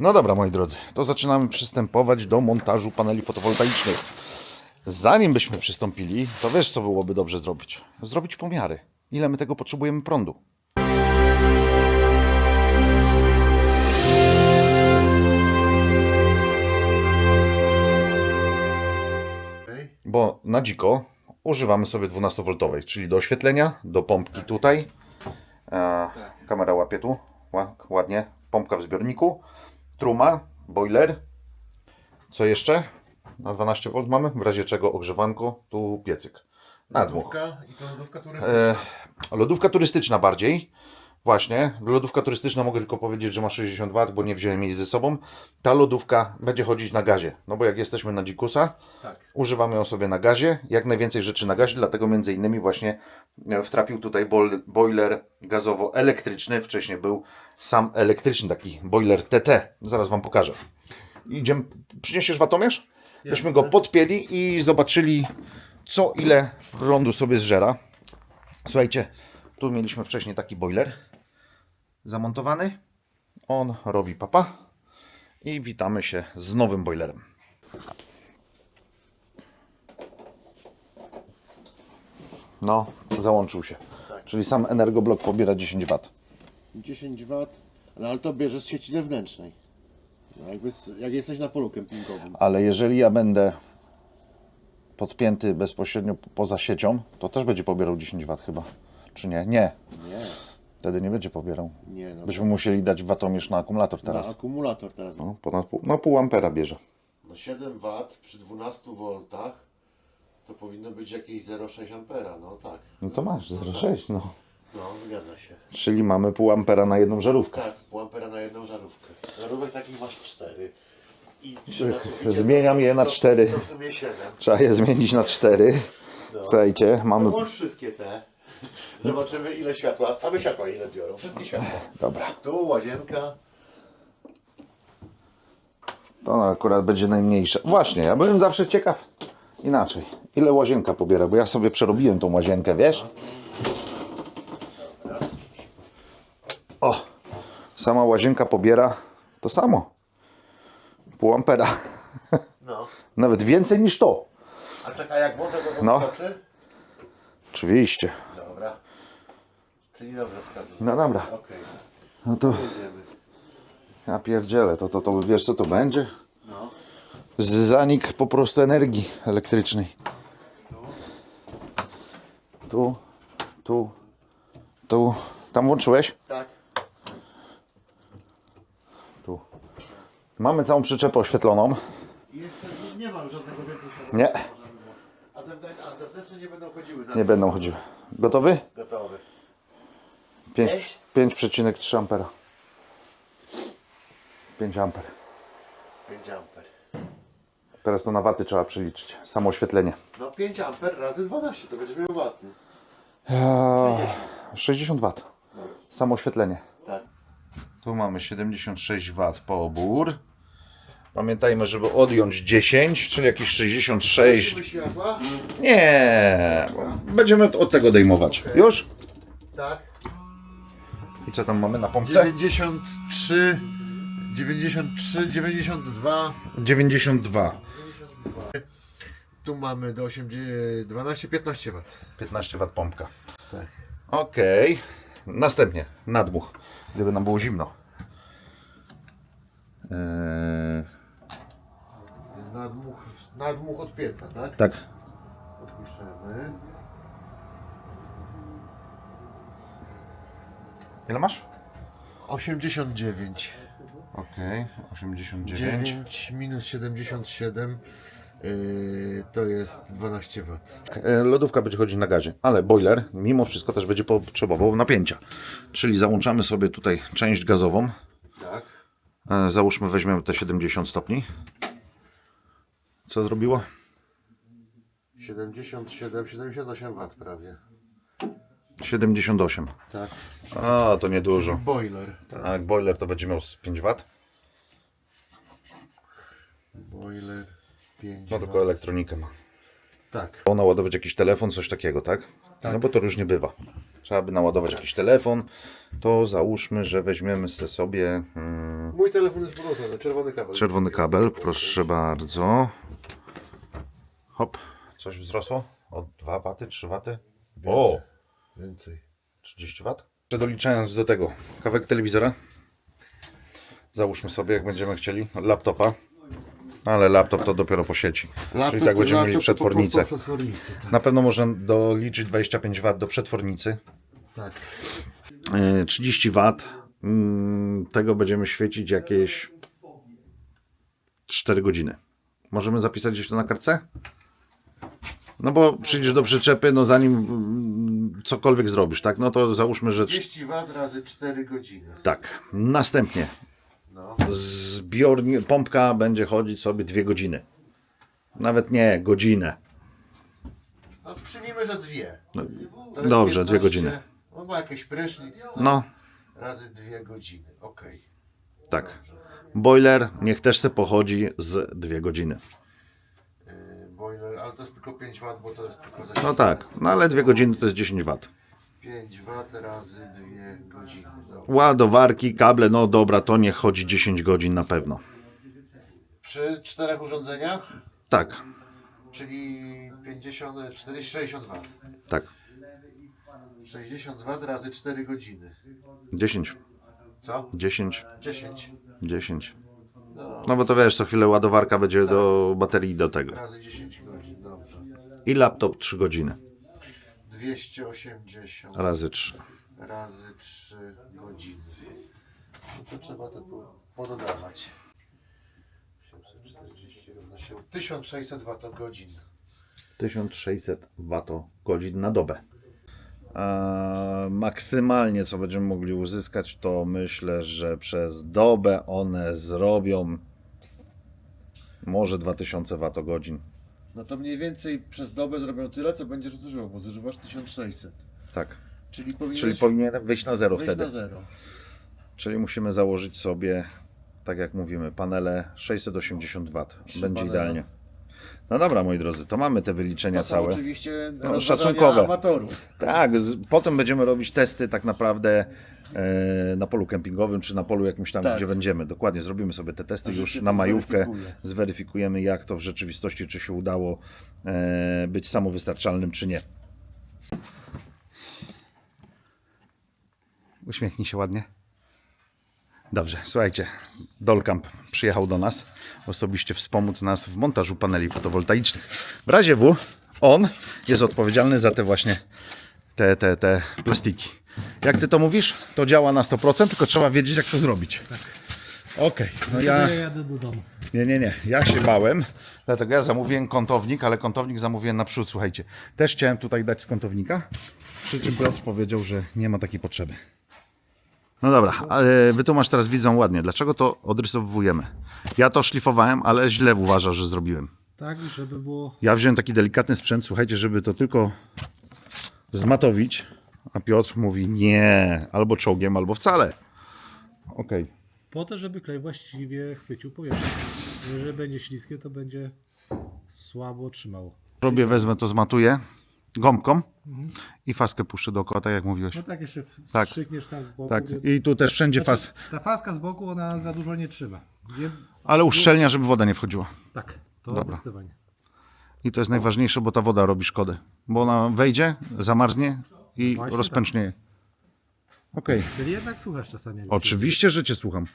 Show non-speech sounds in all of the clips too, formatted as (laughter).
No dobra, moi drodzy, to zaczynamy przystępować do montażu paneli fotowoltaicznych. Zanim byśmy przystąpili, to wiesz, co byłoby dobrze zrobić? Zrobić pomiary. Ile my tego potrzebujemy prądu? Bo na dziko używamy sobie 12V, czyli do oświetlenia, do pompki tutaj. E, kamera łapie tu, Ła- ładnie. Pompka w zbiorniku, truma, boiler. Co jeszcze? Na 12V mamy, w razie czego ogrzewanko, tu piecyk. Na dwóch. Lodówka i to lodówka turystyczna. E, lodówka turystyczna bardziej. Właśnie, lodówka turystyczna mogę tylko powiedzieć, że ma 60 W, bo nie wziąłem jej ze sobą. Ta lodówka będzie chodzić na gazie, no bo jak jesteśmy na dzikusa, Tak. używamy ją sobie na gazie, jak najwięcej rzeczy na gazie, dlatego między innymi właśnie e, wtrafił tutaj boiler gazowo-elektryczny, wcześniej był sam elektryczny taki boiler TT, zaraz Wam pokażę. Idziemy, przyniesiesz watomierz? Byśmy go podpięli i zobaczyli co ile prądu sobie zżera. Słuchajcie, tu mieliśmy wcześniej taki boiler zamontowany. On robi papa i witamy się z nowym boilerem. No, załączył się. Czyli sam energoblok pobiera 10 W. 10 W, no ale to bierze z sieci zewnętrznej. No jakby, jak jesteś na polu kempingowym. Ale jeżeli ja będę podpięty bezpośrednio poza siecią, to też będzie pobierał 10 W chyba. Czy nie? Nie. Nie, Wtedy nie będzie pobierał. nie, no. Byśmy musieli dać watomierz na akumulator na teraz. akumulator teraz. No, ponad pół, no pół ampera bierze. No 7 W przy 12 V to powinno być jakieś 0,6 ampera, no tak. No to masz 0,6 no. No, zgadza się. Czyli mamy pół ampera na jedną żarówkę. Tak, pół ampera na jedną żarówkę. Żarówek takich masz 4. I 3 na suficie, Zmieniam je na to- cztery. To w sumie 7. Trzeba je zmienić na 4. Słuchajcie, mamy... Włącz wszystkie te. (laughs) Zobaczymy ile światła, same światła ile biorą. Wszystkie światła. Dobra. Tu łazienka. To akurat będzie najmniejsze. Właśnie, ja byłem zawsze ciekaw inaczej. Ile łazienka pobiera, bo ja sobie przerobiłem tą łazienkę, wiesz? O, sama łazienka pobiera to samo. Pół ampera. No. Nawet więcej niż to. A czekaj, jak włączę to No. Oczywiście. Czyli dobrze wskazuje. No dobra. Okej, No to jedziemy. ja pierdzielę. To, to, to wiesz co to będzie? No. Z- Zanik po prostu energii elektrycznej. Tu, tu, tu. Tam włączyłeś? Tak. Tu. Mamy całą przyczepę oświetloną. I jeszcze nie mam żadnego więcej. Nie, A, zewnętrzne, a zewnętrzne nie będą chodziły na nie będą chodziły. Gotowy? Gotowy. 5 5,3 ampera. 5 amper. 5 amper. Teraz to na waty trzeba przeliczyć. Samo oświetlenie. No 5 amper razy 12 to będziesz miał waty. Eee, 60 W. Samo oświetlenie. Tak. Tu mamy 76 W pobór. Pamiętajmy, żeby odjąć 10, czyli jakieś 66. Musimy światła? Nie, bo będziemy od tego dejmować. Już? Tak. I co tam mamy na pompce? 93, 93, 92. 92. Tu mamy do 80, 12, 15 W. 15 W pompka. Tak. Okej. Następnie nadmuch, gdyby nam było zimno. Eee, Nadmuch, nadmuch od pieca, tak? tak. Odpiszemy. Ile masz? 89. Okej, 89. 9 minus 77 yy, to jest 12 W. E, Lodówka będzie chodzić na gazie, ale boiler mimo wszystko też będzie potrzebował napięcia. Czyli załączamy sobie tutaj część gazową. Tak. E, Załóżmy, weźmiemy te 70 stopni. Co zrobiło? 77, 78 W prawie. 78. Tak. A, to niedużo. Boiler. Tak, boiler to będzie miał z 5 W. Boiler 5 No tylko elektronikę ma. Tak. naładować jakiś telefon, coś takiego, tak? Tak. No bo to różnie bywa. Trzeba by naładować jakiś telefon, to załóżmy, że weźmiemy sobie mm, Mój telefon jest podłączony, czerwony kabel. czerwony kabel, proszę bardzo. Hop, coś wzrosło? O 2 waty, 3 waty? O, Więcej. Więcej. 30 wat. Doliczając do tego kawałek telewizora, załóżmy sobie, jak będziemy chcieli, laptopa. Ale laptop to dopiero po sieci. Czyli tak będziemy mieli przetwornicę. Po, po, po przetwornicę, tak. Na pewno można doliczyć 25 W do przetwornicy. tak. E, 30 W. mm, Tego będziemy świecić jakieś 4 godziny. Możemy zapisać gdzieś to na kartce? No bo przyjdziesz do przyczepy, no zanim mm, cokolwiek zrobisz, tak? No to załóżmy, że 30 W razy 4 godziny. tak. Następnie No. zbiornik, pompka będzie chodzić sobie 2 godziny. Nawet nie, godzinę. No przyjmijmy, że dwie. No, Dobrze, 15, dwie godziny. No ma jakieś prysznic. to No, Razy dwie godziny. Okej. tak. Dobrze. Boiler niech też se pochodzi z 2 godziny. Ale to jest tylko 5 W, bo to jest tylko za No tak, no ale 2 godziny to jest 10 W. 5 W razy 2 godziny. Ładowarki, kable, no dobra, to niech chodzi 10 godzin na pewno. Przy czterech urządzeniach, Tak, czyli 50, 40, 60 W. tak. 60 W razy 4 godziny. 10, Co? 10, 10 10. no, No bo to wiesz, co chwilę ładowarka będzie do baterii i do tego. razy 10 godzin. I laptop 3 godziny. 280 Razy 3. razy 3 godziny. No to trzeba to po- pododawać. 840 równa się 1600 Wh. 1600 Wh na dobę. Eee, maksymalnie co będziemy mogli uzyskać, to myślę, że przez dobę one zrobią może 2000 Wh. No to mniej więcej przez dobę zrobią tyle, co będziesz zużywał, bo zużywasz 1600. Tak. Czyli powinieneś Czyli powinien wyjść na zero wyjść wtedy. na zero. Czyli musimy założyć sobie, tak jak mówimy, panele 680 W. Trzy Będzie panele. idealnie. No dobra, moi drodzy, to mamy te wyliczenia To są całe. oczywiście No, szacunkowe. amatorów. Tak, z, potem będziemy robić testy tak naprawdę na polu kempingowym, czy na polu jakimś tam, Tak. gdzie będziemy. Dokładnie, zrobimy sobie te testy To już na majówkę. zweryfikuje. Zweryfikujemy, jak to w rzeczywistości, czy się udało e, być samowystarczalnym, czy nie. Uśmiechnij się ładnie. Dobrze, słuchajcie, Dolkamp przyjechał do nas osobiście wspomóc nas w montażu paneli fotowoltaicznych. W razie W on jest odpowiedzialny za te właśnie te, te, te plastiki. Jak ty to mówisz? To działa na 100%, tylko trzeba wiedzieć jak to zrobić. Okej, no ja... Ja jadę do domu. Nie, nie, nie. Ja się bałem, dlatego ja zamówiłem kątownik, ale kątownik zamówiłem naprzód, słuchajcie. Też chciałem tutaj dać z kątownika, przy czym Piotr powiedział, że nie ma takiej potrzeby. No dobra, ale wytłumacz teraz widzą ładnie, dlaczego to odrysowujemy. Ja to szlifowałem, ale źle uważasz, że zrobiłem. Tak, żeby było. Ja wziąłem taki delikatny sprzęt, słuchajcie, żeby to tylko zmatowić, a Piotr mówi nie, albo czołgiem, albo wcale. Okej. Po to, żeby klej właściwie chwycił powietrze. Jeżeli będzie śliskie, to będzie słabo trzymało. Robię, wezmę to, zmatuję gąbką i faskę puszczę dookoła, tak jak mówiłeś. No tak, jeszcze Tak. tam z boku. Tak, i tu też wszędzie fas, Znaczy, ta faska z boku, ona za dużo nie trzyma. Wie... ale uszczelnia, żeby woda nie wchodziła. Tak, to Dobra. zdecydowanie. I to jest najważniejsze, bo ta woda robi szkodę. Bo ona wejdzie, zamarznie i Właśnie rozpęcznieje. Okej. Czyli jednak słuchasz czasami. Oczywiście, że cię słucham.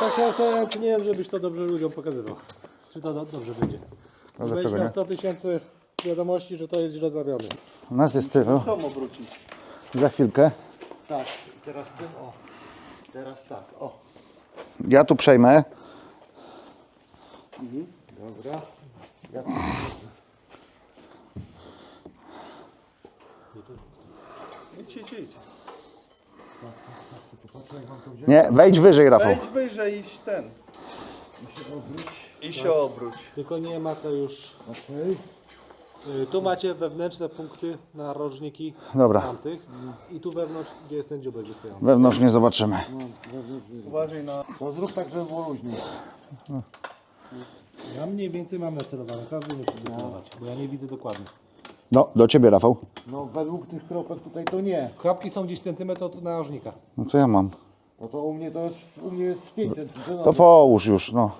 Tak się zastanawiam, czy nie wiem, żebyś to dobrze ludziom pokazywał. Czy to do, dobrze będzie. dlaczego Będziesz nie? miał 100 tysięcy wiadomości, że to jest źle zrobione. U nas jest tylu. Tom obrócić. Za chwilkę. Tak. I teraz tym, o. Teraz tak, o. Ja tu przejmę. Dobra. Ja idź, idź. Nie, wejdź wyżej, Rafał. Wejdź wyżej i ten. I się obróć. Tylko nie ma co już. Okej. Y, Tu macie wewnętrzne punkty, narożniki Dobra. tamtych. I tu wewnątrz, gdzie jest ten dziubek, gdzie stoją. Wewnątrz nie zobaczymy. Uważaj na... To zrób tak, żeby było luźniej. Ja mniej więcej mam nacelowane, każdy musi docelować, bo ja nie widzę dokładnie. No, do ciebie, Rafał. No według tych kropek tutaj to nie. Kropki są gdzieś centymetr od narożnika. No co ja mam? No to u mnie to jest, u mnie jest 5 cm. To połóż już, no.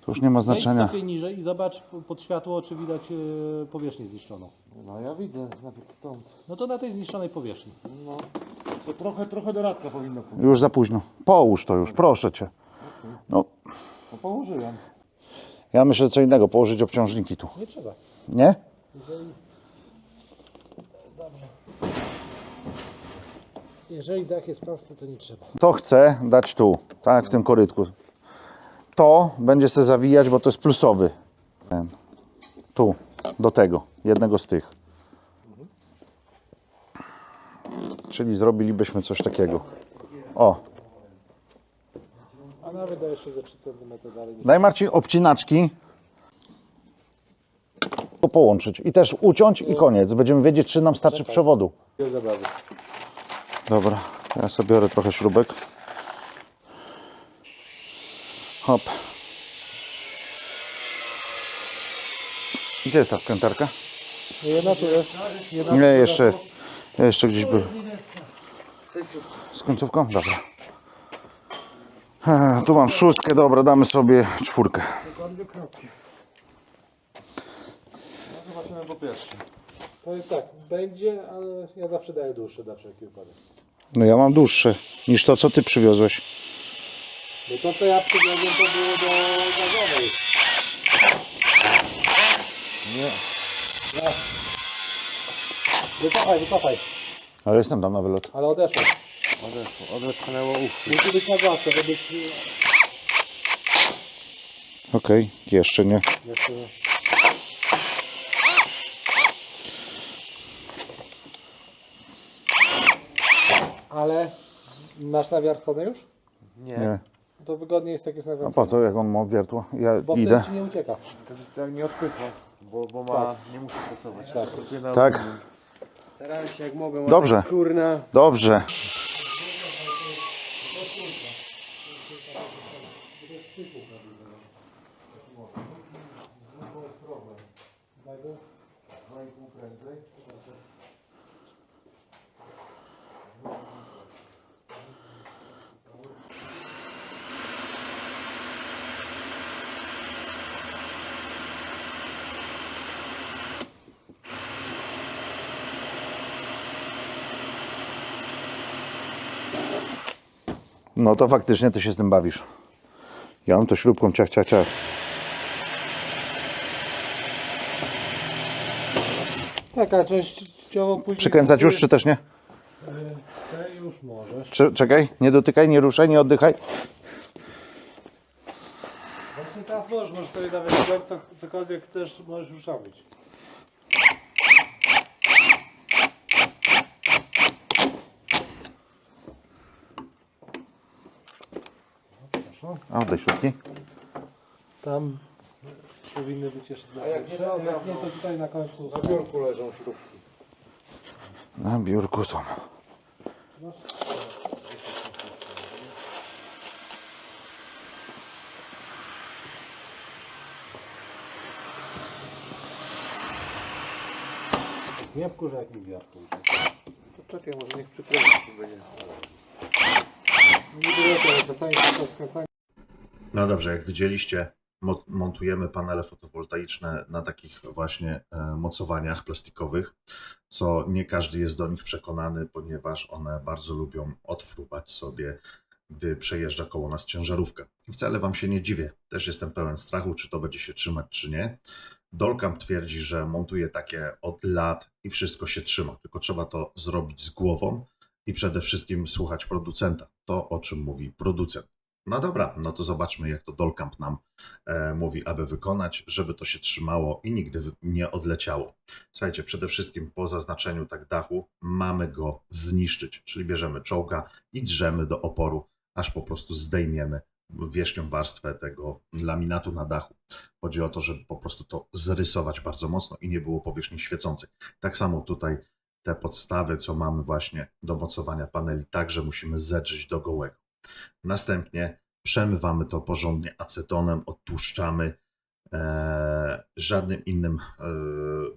To już nie ma Zejdź znaczenia. sobie niżej i zobacz po- pod światło, czy widać y, powierzchnię zniszczoną. No ja widzę nawet stąd. No to na tej zniszczonej powierzchni. No. To trochę, trochę do radka powinno pójść. Już za późno. Połóż to już, proszę cię. No, No położyłem. ja myślę co innego, położyć obciążniki tu. Nie trzeba. Nie? Jeżeli dach jest prosty, to nie trzeba. To chcę dać tu, tak, w tym korytku. To będzie se zawijać, bo to jest plusowy. Ten. Tu, do tego, jednego z tych. Czyli zrobilibyśmy coś takiego. O, A nawet da jeszcze ze 3 cm dalej. daj Marcin obcinaczki. To połączyć i też uciąć i koniec. Będziemy wiedzieć, czy nam starczy przewodu. Zabawy. Dobra, ja sobie biorę trochę śrubek. Hop. Gdzie jest ta wkrętarka? Jedna tu jest. Jedna Nie, jeszcze, jeszcze gdzieś był. Z końcówką? Dobra. E, Tu mam szóstkę, dobra, damy sobie czwórkę. Zobaczymy po pierwsze. To jest tak, będzie, ale ja zawsze daję dłuższe dla wszelki wypadek. No ja mam dłuższe niż to, co ty przywiozłeś. Bo to, co ja przywiozłem, to było do gazowej. Nie. Wycofaj, wycofaj. Ale jestem tam na wylot. Ale odeszło. Odeszło, odetchnęło ucho. Musi być na gładko, żeby Okej, jeszcze nie. jeszcze nie. Ale masz nawiercone już? Nie. To wygodniej jest jak jest A nawiercone. po co, jak on ma wiertło? Ja Bo idę. wtedy ci nie ucieka. Wtedy tak nie odpycha, bo, bo ma, nie musi pracować. Tak. Pracuje na Tak. Starałem się jak mogę. ale Dobrze. Kurna. Dobrze. No to faktycznie ty się z tym bawisz. Ja mam to śrubką ciach, ciach, ciach. Tak, a częściowo później... Przykręcać już, czy też nie? Te już możesz. Czy, czekaj, nie dotykaj, nie ruszaj, nie oddychaj. Właśnie teraz możesz, możesz sobie nawet co, cokolwiek chcesz, możesz już robić. A oddaj śrubki. Tam powinny być jeszcze A jak nie, to jak nie, to tutaj na końcu. Na biurku leżą śrubki. Na biurku są. Nie wkurzę jak mi wiatr. To czekaj, może niech przykręci będzie. Nie było to, ale No dobrze, jak widzieliście, mo- montujemy panele fotowoltaiczne na takich właśnie e, mocowaniach plastikowych, co nie każdy jest do nich przekonany, ponieważ one bardzo lubią odfruwać sobie, gdy przejeżdża koło nas ciężarówka. I wcale Wam się nie dziwię, też jestem pełen strachu, czy to będzie się trzymać, czy nie. Dolkamp twierdzi, że montuje takie od lat i wszystko się trzyma, tylko trzeba to zrobić z głową i przede wszystkim słuchać producenta, to o czym mówi producent. No dobra, no to zobaczmy, jak to Dolkamp nam e, mówi, aby wykonać, żeby to się trzymało i nigdy nie odleciało. Słuchajcie, przede wszystkim po zaznaczeniu tak dachu mamy go zniszczyć, czyli bierzemy czołga i drzemy do oporu, aż po prostu zdejmiemy wierzchnią warstwę tego laminatu na dachu. Chodzi o to, żeby po prostu to zrysować bardzo mocno i nie było powierzchni świecących. Tak samo tutaj te podstawy, co mamy właśnie do mocowania paneli, także musimy zedrzeć do gołego. Następnie przemywamy to porządnie acetonem, odtłuszczamy. E, żadnym innym e,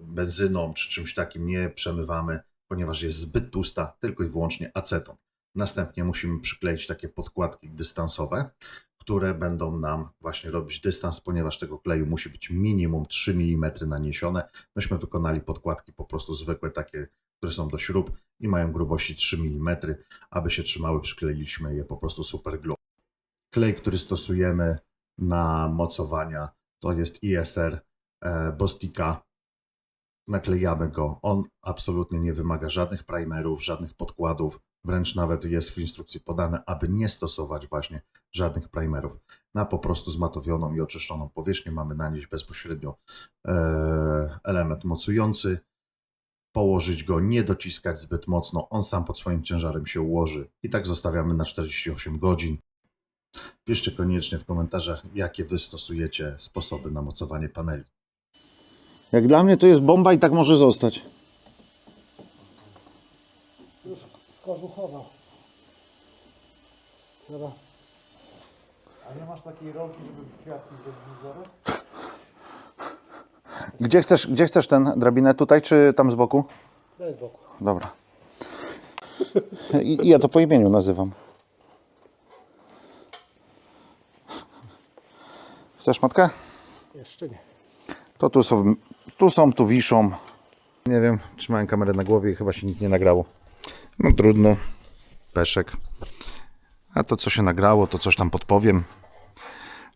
benzyną czy czymś takim nie przemywamy, ponieważ jest zbyt tłusta, tylko i wyłącznie aceton. Następnie musimy przykleić takie podkładki dystansowe, które będą nam właśnie robić dystans, ponieważ tego kleju musi być minimum 3 mm naniesione. Myśmy wykonali podkładki po prostu zwykłe, takie, które są do śrub i mają grubości 3 mm. Aby się trzymały, przykleiliśmy je po prostu super glue. Klej, który stosujemy na mocowania, to jest ISR e, Bostika. Naklejamy go. On absolutnie nie wymaga żadnych primerów, żadnych podkładów. Wręcz nawet jest w instrukcji podane, aby nie stosować właśnie żadnych primerów. Na po prostu zmatowioną i oczyszczoną powierzchnię mamy nanieść bezpośrednio e, element mocujący. Położyć go, nie dociskać zbyt mocno. On sam pod swoim ciężarem się ułoży. I tak zostawiamy na 48 godzin. Piszcie koniecznie w komentarzach, jakie wy stosujecie sposoby na mocowanie paneli. Jak dla mnie to jest bomba i tak może zostać. Już z kożuchowa. Dobra. A nie masz takiej rolki, żeby w kwiatki zrobić wzorek? Gdzie chcesz, gdzie chcesz ten drabinę? Tutaj czy tam z boku? Daj z boku. Dobra. I, i ja to po imieniu nazywam. Chcesz matkę? Jeszcze nie. To tu są, tu są, tu wiszą. Nie wiem, trzymałem kamerę na głowie i chyba się nic nie nagrało. No trudno. Peszek. A to co się nagrało, to coś tam podpowiem.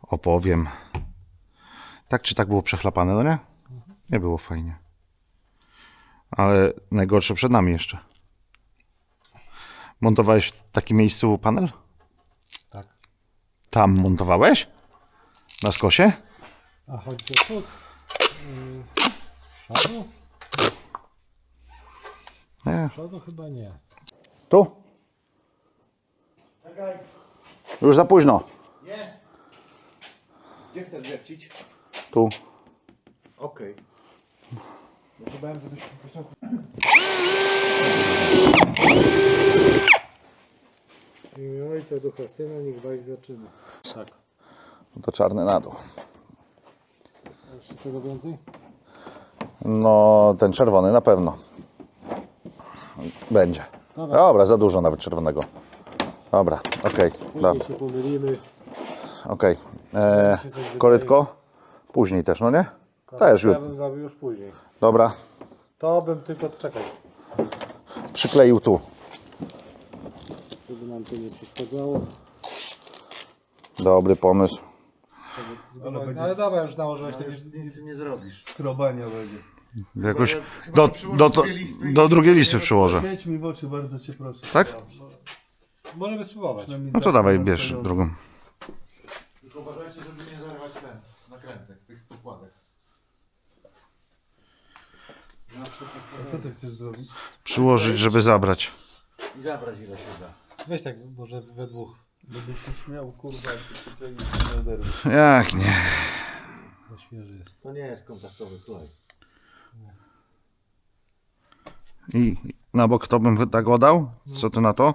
Opowiem. Tak czy tak było przechlapane, no nie? Nie było fajnie. Ale najgorsze przed nami jeszcze. Montowałeś w takim miejscu panel? Tak. Tam montowałeś? Na skosie? A chodzi o przód? Yy, z przodu? Nie. Z przodu chyba nie. Tu? Już za późno. Nie. Gdzie chcesz wiercić? Tu. Okej. No to bałem, żebyś musiał... W imię Ojca, Ducha, Syna, niech bajś zaczyna. Tak. To czarny na dół. A jeszcze czego więcej? No, ten czerwony na pewno. Będzie. Dobra. Za dużo nawet czerwonego. Dobra, okej. Później dobra, się pomylimy. okej. E, się coś wydaje. Korytko? Później też, no nie? Też Ja już. bym zrobił już później. Dobra, To bym tylko czekał, przykleił tu. żeby nam to nie przeszkadzało. Dobry pomysł. Ale, ale dobra, już nałożyłeś takie... Nic nie zrobisz. Skrobania będzie. Jakoś do, do, do, do drugiej listy przyłożę. Świeć mi w oczy, bardzo cię proszę. Tak? Możemy spróbować. Przynajmniej No to dawaj, bierz drugą. Tylko uważajcie, żeby nie zerwać ten nakrętek, tych podkładek. Co ty chcesz zrobić? Przyłożyć, żeby zabrać. I zabrać ile się da. Weź tak, może we dwóch. Będę się śmiał, kurwa, jak tutaj nie oderwiesz. Jak nie? Za świeży jest. To nie jest kontaktowy klej. I na bok to bym tak oddał? Co ty na to?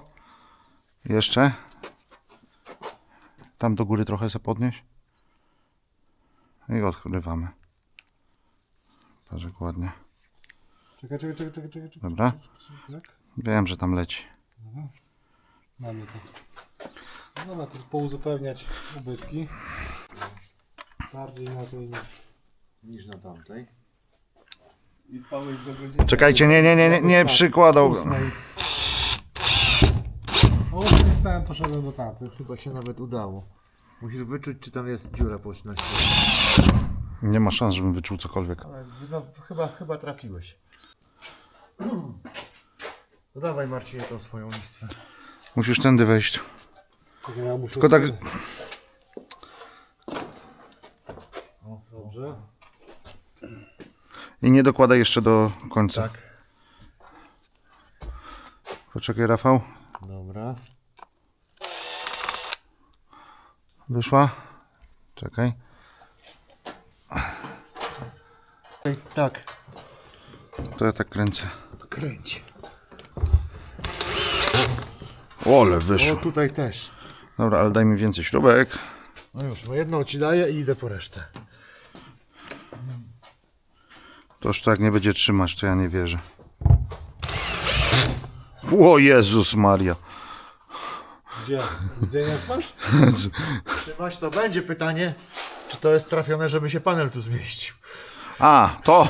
Jeszcze? Tam do góry trochę se podnieść. I odkrywamy. Patrz jak ładnie. Czekaj, czekaj, czekaj, czekaj, czekaj. czekaj. Dobra? Tak? Wiem, że tam leci. Mamy to. No Dobra, tu pouzupełniać ubytki. Bardziej na tej niż... Niż na tamtej. I spałeś do godziny. Czekajcie, nie, nie, nie, nie, nie przykładał. O, już stałem, poszedłem do pracy. Chyba się nawet udało. Musisz wyczuć, czy tam jest dziura po na ścianie. Nie ma szans, żebym wyczuł cokolwiek. Ale no, chyba, chyba trafiłeś. No dawaj Marcinie tą swoją listę. Musisz tędy wejść. Ja muszę Tylko tak... O, dobrze. I nie dokładaj jeszcze do końca. Tak. Poczekaj, Rafał. Dobra. Wyszła? Czekaj. Tak. To ja tak kręcę. Kręć. Ole, O, wyszło. tutaj też. Dobra, ale daj mi więcej śrubek. No już, no jedną ci daję i idę po resztę. Toż tak nie będzie trzymać, to ja nie wierzę. O Jezus Maria. Gdzie? Widzenia masz? (laughs) Trzymać to będzie pytanie, czy to jest trafione, żeby się panel tu zmieścił. A, to.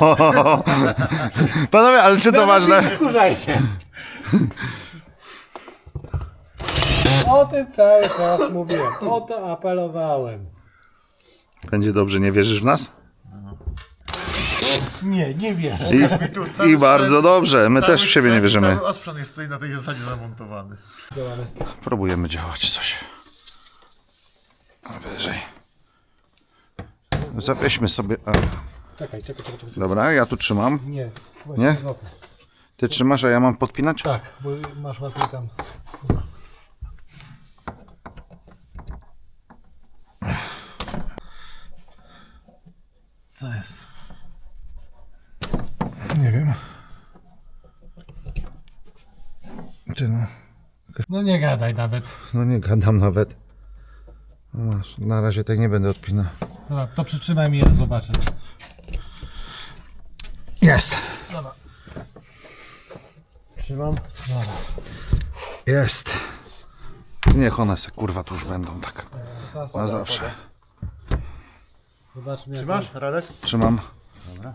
Panowie, ale czy to ważne? Wkurzajcie. O tym cały czas mówiłem. O to apelowałem. Będzie dobrze, nie wierzysz w nas? Nie, nie wierzę. I, i bardzo dobrze, my też w siebie nie wierzymy. Cały osprzęt jest tutaj na tej zasadzie zamontowany. Próbujemy działać coś. A Wyżej. Zawieźmy sobie. A, Czekaj, czekaj, czekaj. czekaj. dobra, ja tu trzymam. Nie. Nie? odwrotnie. Ty trzymasz, a ja mam podpinać? Tak, bo masz łatwiej tam. Co jest? Nie wiem. Ty no. No nie gadaj nawet. No nie gadam nawet. No masz, na razie tak nie będę odpinał. Dobra, to przytrzymaj mi zobaczę. Jest! Trzymam. Jest! Niech one se kurwa tu już będą tak. Teraz Na zawsze. zobaczmy jak Trzymasz, Radek? Trzymam. Dobra,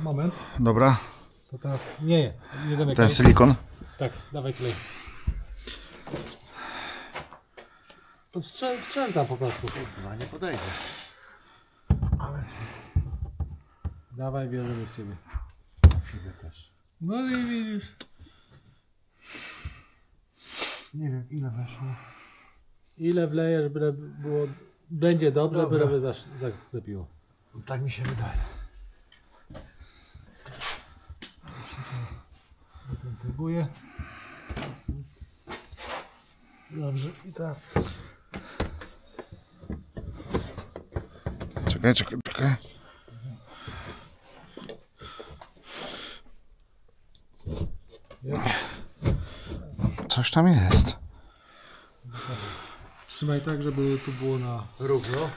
Moment. Dobra. To teraz. Nie, nie, nie zamykaj. Ten silikon. Tak, dawaj klej. To strzel, strzel tam po prostu. No nie podejdę. Dawaj, wierzymy w ciebie. Siebie też. No i widzisz. Nie wiem ile weszło. Ile wlejesz, byle było. Będzie dobrze, Dobra. byle by zasz- zasklepiło. Tak mi się wydaje. Tyguje. Dobrze, i teraz. Czekaj, czekaj, czekaj. Coś tam jest. Trzymaj tak, żeby tu było na Równo.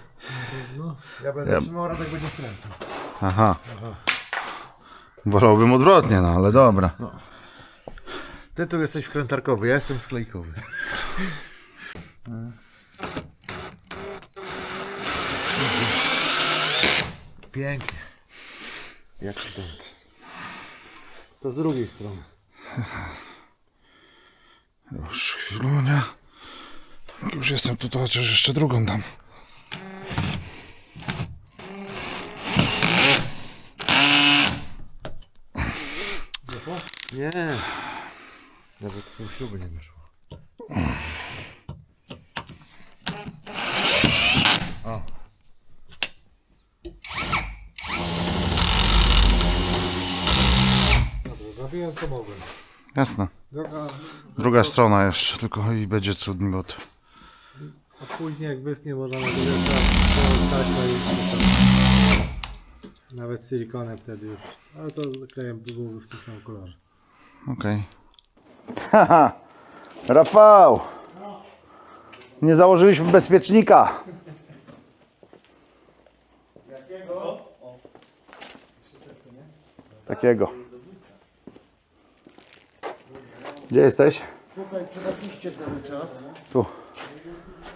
równo. Ja będę trzymał, Radek będzie kręcał. Aha. Wolałbym odwrotnie, no ale dobra. Ty tu jesteś wkrętarkowy, ja jestem sklejkowy. Pięknie. Jak stąd? To z drugiej strony. Już chwilunia. Jak Już jestem tu, to chociaż jeszcze drugą dam. Nie. Nawet pół śruby nie wyszło. O. Dobra, zabiłem co mogłem. Jasne. Droga, Druga strona jeszcze, tylko i będzie cudny od. a później jak wysnie można taśmę i nawet silikonem wtedy już. Ale to klejem byłoby w tym samym kolorze. Okej. Haha! Rafał! Nie założyliśmy bezpiecznika. Jakiego? Takiego. Gdzie jesteś? Cały czas. Tu.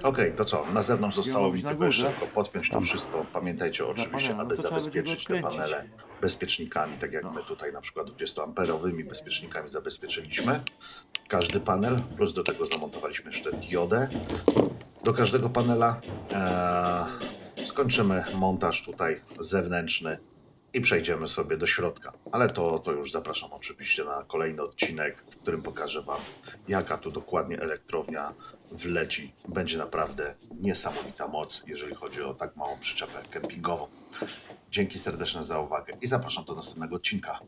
Okej, to co? Na zewnątrz zostało mi tylko jeszcze tylko podpiąć to wszystko. Pamiętajcie oczywiście, panelem, aby to trzeba będzie zabezpieczyć go te odkręcić. panele bezpiecznikami, tak jak my tutaj na przykład 20-amperowymi bezpiecznikami zabezpieczyliśmy. Każdy panel, plus do tego zamontowaliśmy jeszcze diodę. Do każdego panela eee, skończymy montaż tutaj zewnętrzny i przejdziemy sobie do środka. Ale to, to już zapraszam oczywiście na kolejny odcinek, w którym pokażę Wam, jaka tu dokładnie elektrownia wleci. Będzie naprawdę niesamowita moc, jeżeli chodzi o tak małą przyczepę kempingową. Dzięki serdeczne za uwagę i zapraszam do następnego odcinka.